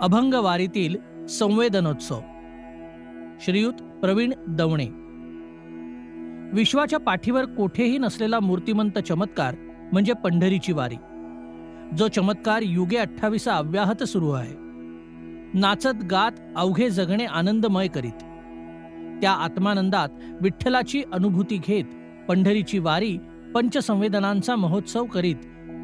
अभंग वारीतील संवेदनोत्सव. श्रीयुत प्रवीण दवणे. विश्वाच्या पाठीवर कोठेही नसलेला मूर्तिमंत चमत्कार म्हणजे पंढरीची वारी. जो चमत्कार युगे अठ्ठावीसा अव्याहत सुरू आहे. नाचत गात अवघे जगणे आनंदमय करीत. त्या आत्मानंदात विठ्ठलाची अनुभूती घेत पंढरीची वारी पंचसंवेदनांचा महोत्सव करीत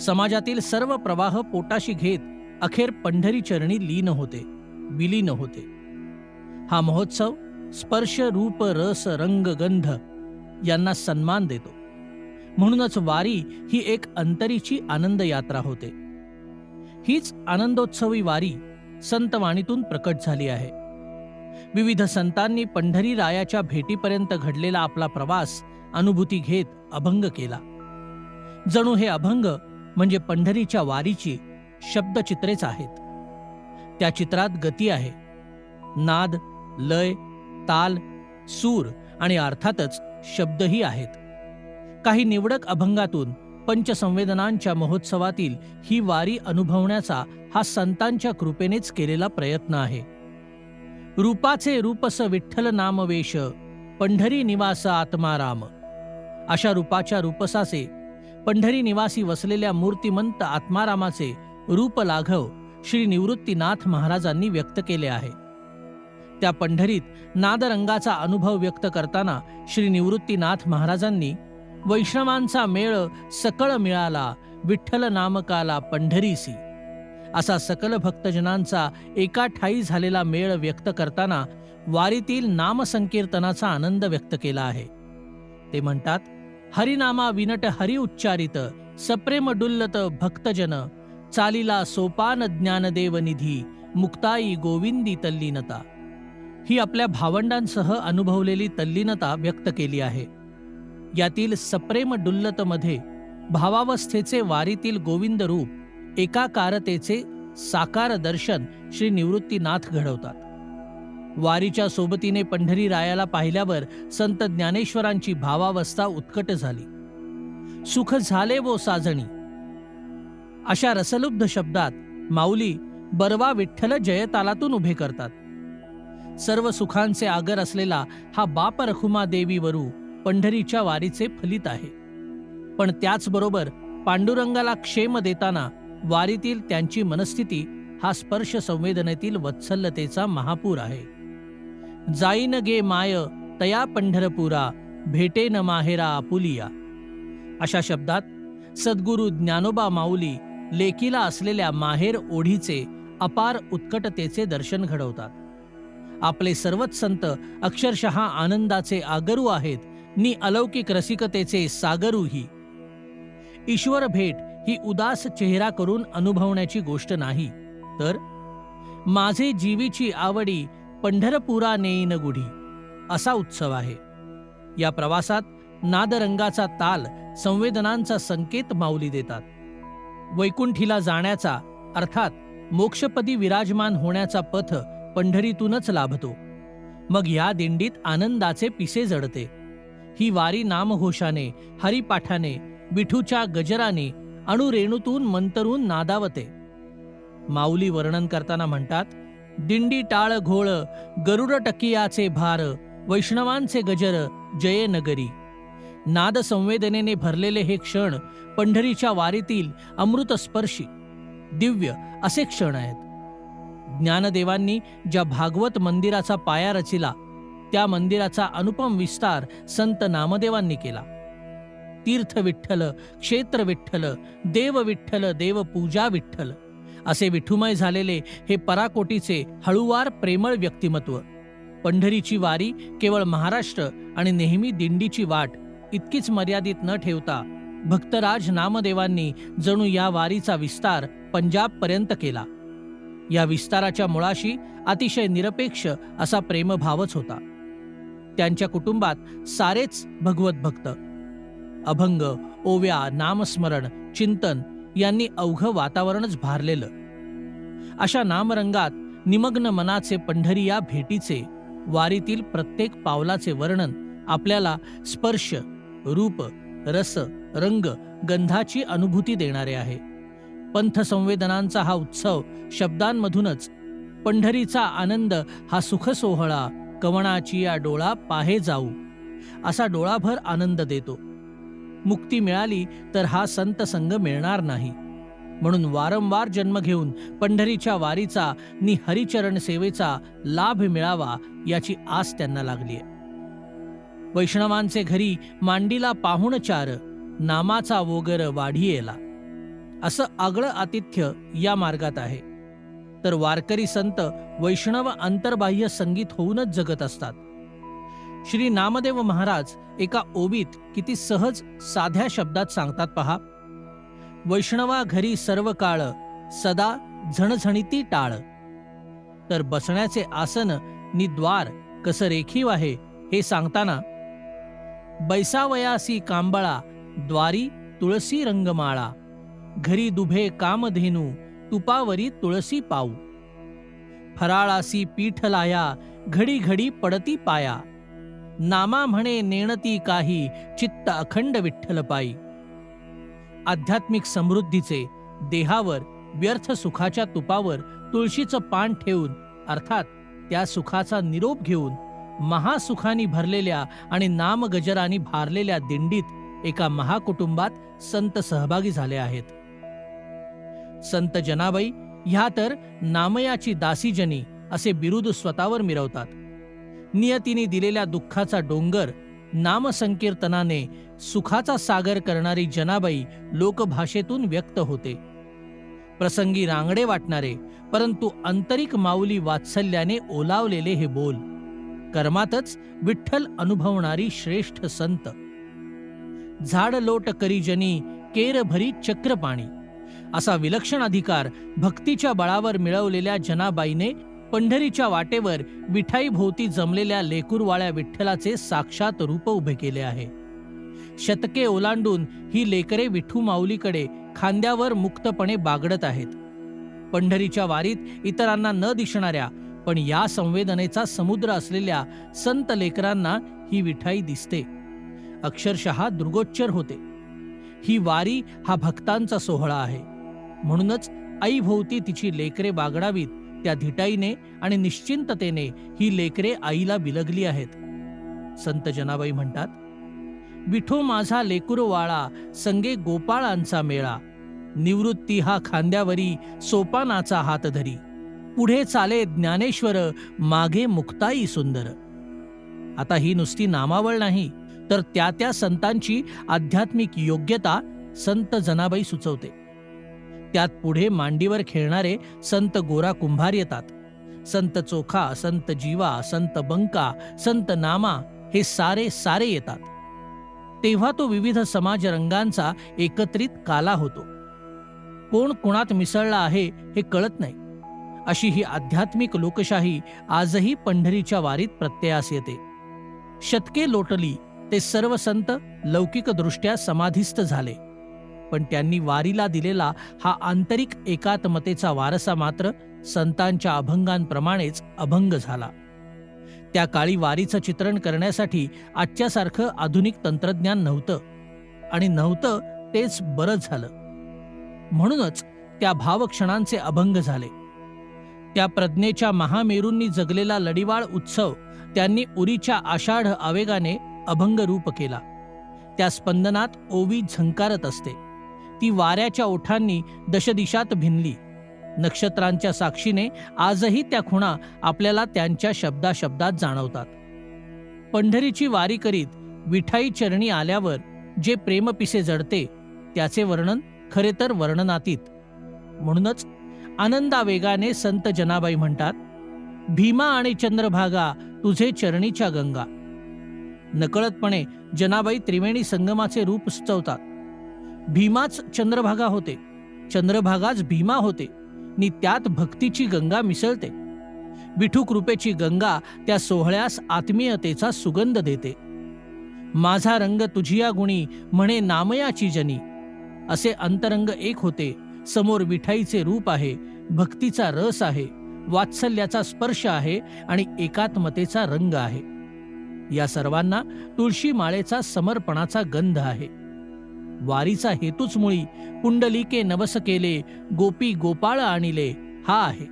समाजातील सर्व प्रवाह पोटाशी घेत अखेर पंढरी चरणी लीन होते विलीन होते. हा महोत्सव स्पर्श रूप रस रंग गंध यांना सन्मान देतो. म्हणूनच वारी ही एक अंतरीची आनंद यात्रा होते. हीच आनंदोत्सवी वारी संतवाणीतून प्रकट झाली आहे. विविध संतांनी पंढरी रायाच्या भेटीपर्यंत घडलेला आपला प्रवास अनुभूती घेत अभंग केला. जणू हे अभंग म्हणजे पंढरीच्या वारीची शब्दचित्रेच आहेत. त्या चित्रात गती आहे. नाद लय ताल सूर आणि अर्थातच शब्दही आहेत. काही निवडक अभंगातून पंचसंवेदनांच्या महोत्सवातील ही वारी अनुभवण्याचा हा संतांच्या कृपेनेच केलेला प्रयत्न आहे. रूपाचे रूपस विठ्ठल नामवेश पंढरी निवास आत्माराम. अशा रूपाच्या रूपसाचे पंढरी निवासी वसलेल्या मूर्तिमंत आत्मारामाचे रूप लाघव श्री निवृत्तीनाथ महाराजांनी व्यक्त केले आहे. त्या पंढरीत नादरंगाचा अनुभव व्यक्त करताना श्री निवृत्तीनाथ महाराजांनी वैष्णवांचा मेळ सकळ मिळाला विठ्ठल नामकाला पंढरीसी. असा सकल भक्तजनांचा एका ठाई झालेला मेळ व्यक्त करताना वारीतील नामसंकीर्तनाचा आनंद व्यक्त केला आहे. ते म्हणतात हरिनामा विनट हरि उच्चारित सप्रेम डुल्लत भक्तजन चालीला सोपान ज्ञानदेव निधी मुक्ताई गोविंदी तल्लीनता. ही आपल्या भावंडांसह अनुभवलेली तल्लीनता व्यक्त केली आहे. यातील सप्रेम डुल्लतमध्ये भावावस्थेचे वारीतील गोविंद रूप एकाकारतेचे साकार दर्शन श्री निवृत्तीनाथ घडवतात. वारीच्या सोबतीने पंढरी रायाला पाहिल्यावर संत ज्ञानेश्वरांची भावावस्था उत्कट झाली. सुख झाले वो साजणी अशा रसलुब्ध शब्दात माऊली बरवा विठ्ठल जयतालातून उभे करतात. सर्व सुखांचे आगर असलेला हा बाप रखुमा देवी वरू पंढरीच्या वारीचे फलित आहे. पण त्याचबरोबर पांडुरंगाला क्षेम देताना वारीतील त्यांची मनस्थिती हा स्पर्श संवेदनेतील वत्सल्यतेचा महापूर आहे. जाईन गे माय तया पंढरपुरा भेटे न माहेरा आपुलिया अशा शब्दात सद्गुरु ज्ञानोबा माऊली लेकीला असलेल्या माहेर ओढीचे अपार उत्कटतेचे दर्शन घडवतात. आपले सर्वच संत अक्षरशः आनंदाचे आगरू आहेत नि अलौकिक रसिकतेचे सागरूही. ईश्वर भेट ही उदास चेहरा करून अनुभवण्याची गोष्ट नाही तर? माझे जीवीची आवडी पंढरपुरा नेईन गुढी असा उत्सव आहे. या प्रवासात नादरंगाचा ताल संवेदनांचा संकेत माऊली देतात. वैकुंठीला जाण्याचा अर्थात मोक्षपदी विराजमान होण्याचा पथ पंढरीतूनच लाभतो. मग या दिंडीत आनंदाचे पिसे जडते. ही वारी नामघोषाने हरिपाठाने विठूच्या गजराने अणुरेणूतून मंतरून नादावते. माऊली वर्णन करताना म्हणतात दिंडी टाळ घोळ गरुड टकियाचे भार वैष्णवांचे गजर जय नगरी. नाद संवेदनेने भरलेले हे क्षण पंढरीच्या वारीतील अमृतस्पर्शी दिव्य असे क्षण आहेत. ज्ञानदेवांनी ज्या भागवत मंदिराचा पाया रचिला त्या मंदिराचा अनुपम विस्तार संत नामदेवांनी केला. तीर्थ विठ्ठल क्षेत्र विठ्ठल देव विठ्ठल देव पूजा विठ्ठल असे विठुमय झालेले हे पराकोटीचे हळुवार प्रेमळ व्यक्तिमत्व. पंढरीची वारी केवळ महाराष्ट्र आणि नेहमी दिंडीची वाट इतकीच मर्यादित न ठेवता भक्तराज नामदेवांनी जणू या वारीचा विस्तार पंजाबपर्यंत केला. या विस्ताराच्या मुळाशी अतिशय निरपेक्ष असा प्रेमभावच होता. त्यांच्या कुटुंबात सारेच भगवत भक्त. अभंग ओव्या नामस्मरण चिंतन यांनी अवघं वातावरणच भारलेलं. अशा नामरंगात निमग्न मनाचे पंढरी या भेटीचे वारीतील प्रत्येक पावलाचे वर्णन आपल्याला स्पर्श रूप रस रंग गंधाची अनुभूती देणारे आहे. पंथ संवेदनांचा हा उत्सव शब्दांमधूनच पंढरीचा आनंद हा सुखसोहळा कवणाची या डोळा पाहे जाऊ असा डोळाभर आनंद देतो. मुक्ती मिळाली तर हा संत संग मिळणार नाही. म्हणून वारंवार जन्म घेऊन पंढरीच्या वारीचा नि हरिचरण सेवेचा लाभ मिळावा याची आस त्यांना लागली वैष्णवांचे घरी मांडीला पाहुणचार नामाचा वोगर वाढी येला असं आगळं आतिथ्य या मार्गात आहे. तर वारकरी संत वैष्णव अंतर्बाह्य संगीत होऊनच जगत असतात. श्री नामदेव महाराज एका ओबीत किती सहज साध्या शब्दात सांगतात पहा. वैष्णवा घरी सर्व काळ सदा झणझणीती टाळ. तर बसण्याचे आसन नि द्वार कसं रेखीव आहे हे सांगताना बैसावयासी कांबळा द्वारी तुळसी रंगमाळा. घरी दुभे कामधेनू तुपावरी तुळसी पाऊ. फराळासी पीठ लाया घडी घडी पडती पाया. नामा म्हणे नेणती काही चित्त अखंड विठ्ठल पायी. आध्यात्मिक समृद्धीचे देहावर व्यर्थ सुखाच्या तुपावर तुळशीचं पान ठेवून अर्थात त्या सुखाचा निरोप घेऊन महासुखानी भरलेल्या आणि नामगजरानी भारलेल्या दिंडीत एका महाकुटुंबात संत सहभागी झाले आहेत. संत जनाबाई ह्या तर नामयाची दासीजनी असे बिरुद स्वतःवर मिरवतात. नियतीने दिलेल्या दुःखाचा डोंगर नामसंकीर्तनाने सुखाचा सागर करणारी जनाबाई लोकभाषेतून व्यक्त होते. प्रसंगी रांगडे वाटणारे परंतु आंतरिक माऊली वात्सल्याने ओलावलेले हे बोल कर्मातच विठ्ठल अनुभवणारी श्रेष्ठ संत. झाड लोट करीजनी केर भरी चक्रपाणी असा विलक्षण अधिकार भक्तीच्या बळावर मिळवलेल्या जनाबाईने पंढरीच्या वाटेवर विठाई भोवती जमलेल्या लेकुरवाळ्या विठ्ठलाचे साक्षात रूप उभे केले आहे. शतके ओलांडून ही लेकरे विठू माऊलीकडे खांद्यावर मुक्तपणे बागडत आहेत. पंढरीच्या वारीत इतरांना न दिसणाऱ्या पण या संवेदनेचा समुद्र असलेल्या संत लेकरांना ही विठाई दिसते. अक्षरशः दृगोच्चर होते. ही वारी हा भक्तांचा सोहळा आहे. म्हणूनच आईभोवती तिची लेकरे बागडावीत त्या धिटाईने आणि निश्चिंततेने ही लेकरे आईला बिलगली आहेत. संत जनाबाई म्हणतात विठो माझा लेकुरवाळा संगे गोपाळांचा मेळा. निवृत्ती हा खांद्यावरी सोपानाचा हात धरी. पुढे चाले ज्ञानेश्वर मागे मुक्ताई सुंदर. आता ही नुसती नामावळ नाही तर त्या त्या संतांची आध्यात्मिक योग्यता संत जनाबाई सुचवते. त्यात पुढे मांडीवर खेळणारे संत गोरा कुंभार येतात. संत चोखा संत जीवा संत बंका संत नामा हे सारे सारे येतात. तेव्हा तो विविध समाज रंगांचा एकत्रित काला होतो. कोण कुणात मिसळला आहे हे कळत नाही. अशी ही आध्यात्मिक लोकशाही आजही पंढरीच्या वारीत प्रत्ययास येते. शतके लोटली ते सर्व संत लौकिकदृष्ट्या समाधिस्थ झाले. पण त्यांनी वारीला दिलेला हा आंतरिक एकात्मतेचा वारसा मात्र संतांच्या अभंगांप्रमाणेच अभंग झाला. त्या काळी वारीचं चित्रण करण्यासाठी आजच्यासारखं आधुनिक तंत्रज्ञान नव्हतं आणि नव्हतं तेच बरं झालं. म्हणूनच त्या भावक्षणांचे अभंग झाले. त्या प्रज्ञेच्या महामेरूंनी जगलेला लढिवाळ उत्सव त्यांनी उरीच्या आषाढ आवेगाने अभंग रूप केला. त्या स्पंदनात ओवी झंकारत असते. ती वाऱ्याच्या ओठांनी दशदिशात भिनली. नक्षत्रांच्या साक्षीने आजही त्या खुणा आपल्याला त्यांच्या शब्दाशब्दात जाणवतात. पंढरीची वारी करीत विठाई चरणी आल्यावर जे प्रेमपिसे जडते त्याचे वर्णन खरे तर वर्णनातीत. म्हणूनच आनंदावेगाने संत जनाबाई म्हणतात भीमा आणि चंद्रभागा तुझे चरणीच्या गंगा. नकळतपणे जनाबाई त्रिवेणी संगमाचे रूप सुचवतात भीमाच चंद्रभागा होते चंद्रभागाच भीमा होते नि त्यात भक्तीची गंगा मिसळते विठू कृपेची गंगा त्या सोहळ्यास आत्मीयतेचा सुगंध देते. माझा रंग तुझिया गुणी म्हणे नामयाची जनी. असे अंतरंग एक होते समोर विठाईचे रूप आहे भक्तीचा रस आहे वात्सल्याचा स्पर्श आहे आणि एकात्मतेचा रंग आहे. या सर्वांना तुळशी माळेचा समर्पणाचा गंध आहे. वारीचा हेतूच मुळी पुंडलिके नवस केले गोपी गोपाळ आणिले हा आहे.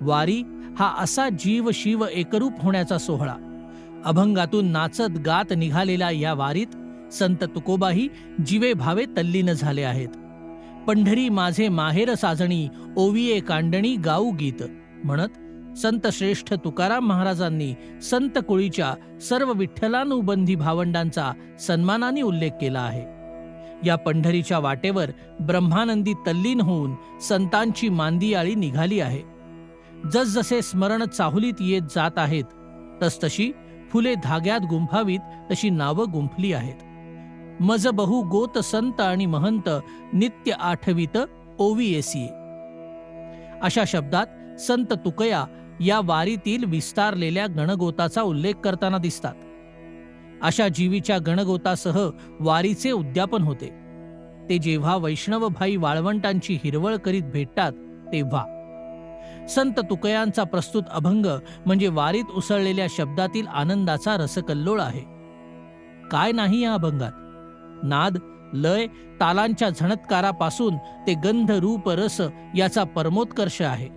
वारी हा असा जीव शिव एकरूप होण्याचा सोहळा. अभंगातून नाचत गात निघालेल्या या वारीत संत तुकोबाही जीवे भावे तल्लीन झाले आहेत. पंढरी माझे माहेर साजणी ओविये कांडणी गाऊ गीत. म्हणत संत श्रेष्ठ तुकाराम महाराजांनी संत कुळीच्या सर्व विठ्ठलानुबंधी भावंडांचा सन्मानाने उल्लेख केला आहे. या पंढरीच्या वाटेवर ब्रह्मानंदी तल्लीन होऊन संतांची मांदियाळी निघाली आहे. जसजसे स्मरण चाहुलीत येत जात आहेत तसतशी फुले धाग्यात गुंफावीत तशी नावं गुंफली आहेत. मज बहु गोत संत आणि महंत नित्य आठवीत ओवीएसी. अशा शब्दात संत तुकया या वारीतील विस्तारलेल्या गणगोताचा उल्लेख करताना दिसतात. अशा जीवीच्या गणगोतासह वारीचे उद्यापन होते. ते जेव्हा वैष्णवभाई वाळवंटांची हिरवळ करीत भेटतात तेव्हा. संत तुकयांचा प्रस्तुत अभंग म्हणजे वारीत उसळलेल्या शब्दातील आनंदाचा रसकल्लोळ आहे. काय नाही या अभंगात? नाद लय तालांच्या झणत्कारापासून ते गंध रूप रस याचा परमोत्कर्ष आहे.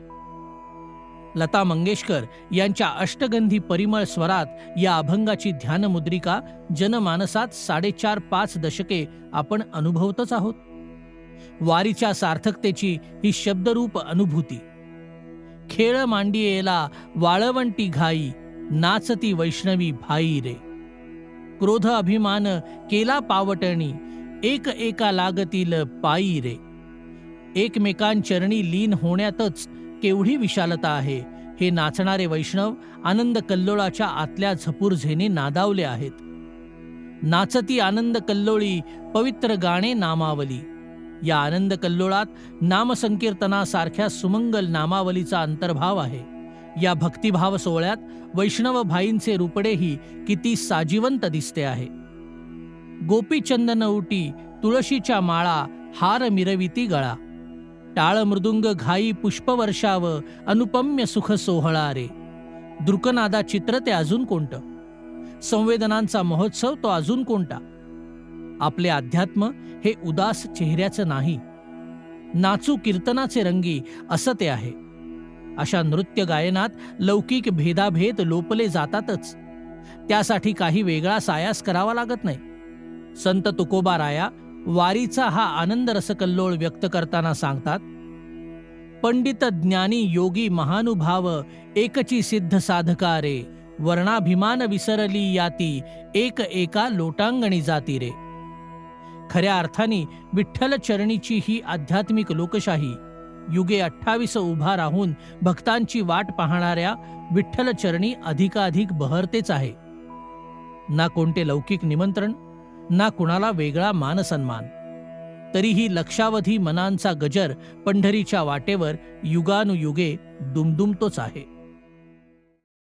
लता मंगेशकर यांच्या अष्टगंधी परिमळ स्वरात या अभंगाची ध्यानमुद्रिका जनमानसात साडेचार पाच दशके आपण अनुभवतच आहोत. वारीच्या सार्थकतेची ही शब्दरूप अनुभूती. खेळ मांडियेला वाळवंटी घाई नाचती वैष्णवी भाई रे. क्रोध अभिमान केला पावटणी एक एका लागतील पायी रे. एकमेकांचरणी लीन होण्यातच केवढी विशालता आहे हे नाचणारे वैष्णव आनंद कल्लोळाच्या आतल्या झपुर्झेने नादावले आहेत. नाचती आनंद कल्लोळी पवित्र गाणे नामावली. या आनंद कल्लोळात नामसंकीर्तनासारख्या सुमंगल नामावलीचा अंतर्भाव आहे. या भक्तिभाव सोहळ्यात वैष्णव भाईंचे रुपडेही किती साजीवंत दिसते आहे. गोपीचंदन उटी तुळशीच्या माळा हार मिरविती गळा. टाळ मृदुंग घाई पुष्पवर्षाव अनुपम्य सुख सोहळा रे. दृकनादा चित्र ते अजून कोणतं? संवेदनांचा महोत्सव तो अजून कोणता? आपले अध्यात्म हे उदास चेहऱ्याचं नाही. नाचू कीर्तनाचे रंगी असं ते आहे. अशा नृत्य गायनात लौकिक भेदाभेद लोपले जातातच. त्यासाठी काही वेगळा सायास करावा लागत नाही. संत तुकोबा राया वारीचा हा आनंद रसकल्लोळ व्यक्त करताना सांगतात पंडित ज्ञानी योगी महानुभाव एकची सिद्ध साधका रे वर्णाभिमान विसरली याती एक एका लोटांगणी जाती रे खऱ्या अर्थाने विठ्ठल चरणीची ही आध्यात्मिक लोकशाही युगे अठ्ठावीस उभा राहून भक्तांची वाट पाहणाऱ्या विठ्ठलचरणी अधिकाधिक बहरतेच आहे. ना कोणते लौकिक निमंत्रण ना कुणाला वेगळा मानसन्मान. तरीही लक्षावधी मनांचा गजर पंढरीच्या वाटेवर युगानुयुगे दुमदुमतोच आहे.